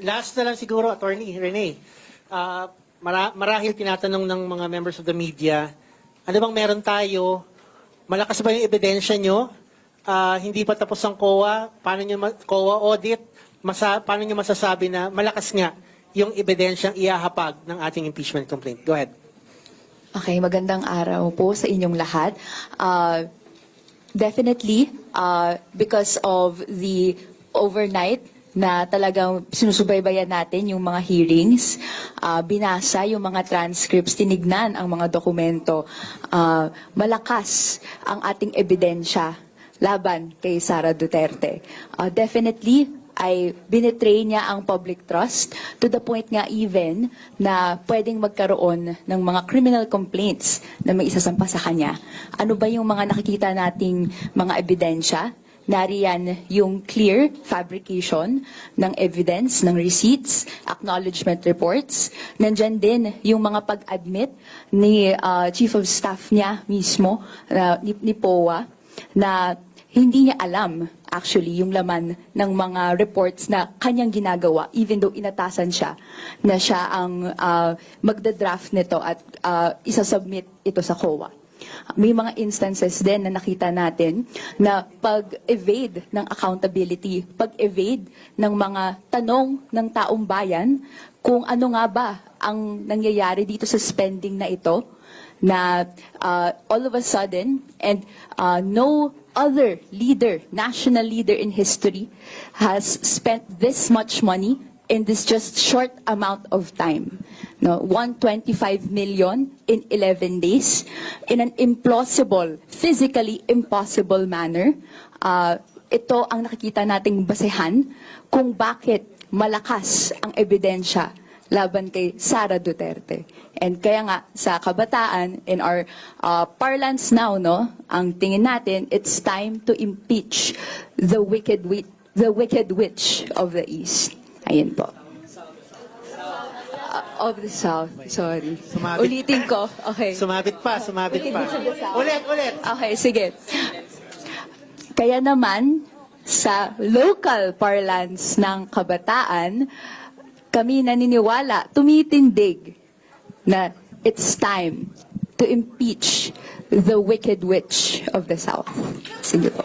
last na lang siguro, Attorney Rene. Ah, mara- marahil tinatanong ng mga members of the media, ano bang meron tayo? Malakas ba yung ebidensya nyo? Ah, hindi pa tapos ang COA? Paano nyo, ma- COA audit? Masa, paano nyo masasabi na malakas nga yung ebidensyang iahapag ng ating impeachment complaint? Go ahead. Okay, magandang araw po sa inyong lahat. Uh, definitely, uh, because of the overnight na talagang sinusubaybayan natin yung mga hearings, uh, binasa yung mga transcripts, tinignan ang mga dokumento, uh, malakas ang ating ebidensya laban kay Sara Duterte. Uh, definitely, ay binetray niya ang public trust to the point nga even na pwedeng magkaroon ng mga criminal complaints na may isasampa sa kanya. Ano ba yung mga nakikita nating mga ebidensya? Nariyan yung clear fabrication ng evidence, ng receipts, acknowledgement reports. Nandyan din yung mga pag-admit ni uh, Chief of Staff niya mismo, uh, ni, ni POA, na hindi niya alam actually yung laman ng mga reports na kanyang ginagawa even though inatasan siya na siya ang uh, magda-draft nito at uh, isasubmit ito sa COA. May mga instances din na nakita natin na pag-evade ng accountability, pag-evade ng mga tanong ng taong bayan kung ano nga ba ang nangyayari dito sa spending na ito na uh, all of a sudden and uh, no other leader, national leader in history has spent this much money in this just short amount of time. No, 125 million in 11 days in an implausible, physically impossible manner. Uh, ito ang nakikita nating basehan kung bakit malakas ang ebidensya laban kay Sara Duterte. And kaya nga sa kabataan in our uh, parlance now no, ang tingin natin it's time to impeach the wicked wi- the wicked witch of the east. Ayun po. Uh, of the south, sorry. Sumabit. Ulitin ko. Okay. Sumabit pa, sumabit pa. Ulit, ulit. Okay, sige. Kaya naman, sa local parlance ng kabataan, kami naniniwala, tumitindig na it's time to impeach the wicked witch of the South. Sige po.